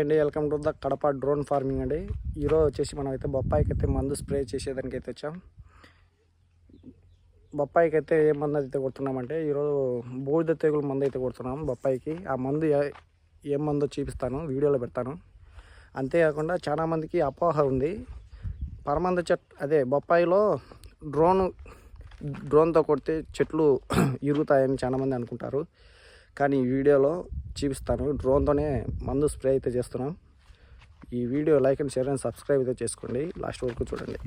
అండి welcome to the Kadapa drone farming అండి. ఈరోజు వచ్చేసి మనం అయితే బొప్పాయికి అయితే మందు స్ప్రే చేసేదానికి అయితే వచ్చాం. బొప్పాయికి అయితే ఏ మందు అయితే కొడుతున్నామంటే ఈరోజు బూడిద తెగులు మందు అయితే కొడుతున్నాం బొప్పాయికి. ఆ మందు ఏ- మందో చూపిస్తాను వీడియోలో పెడతాను. అంతేకాకుండా చాలామందికి అపోహ ఉంది. పరమంద చెట్ అదే బొప్పాయిలో డ్రోన్ డ్రోన్తో కొడితే చెట్లు ఇరుగుతాయని చాలామంది అనుకుంటారు. కానీ ఈ వీడియోలో చూపిస్తాను. డ్రోన్తోనే మందు స్ప్రే అయితే చేస్తున్నాం. ఈ video like and share and subscribe అయితే చేసుకోండి. లాస్ట్ వరకు చూడండి.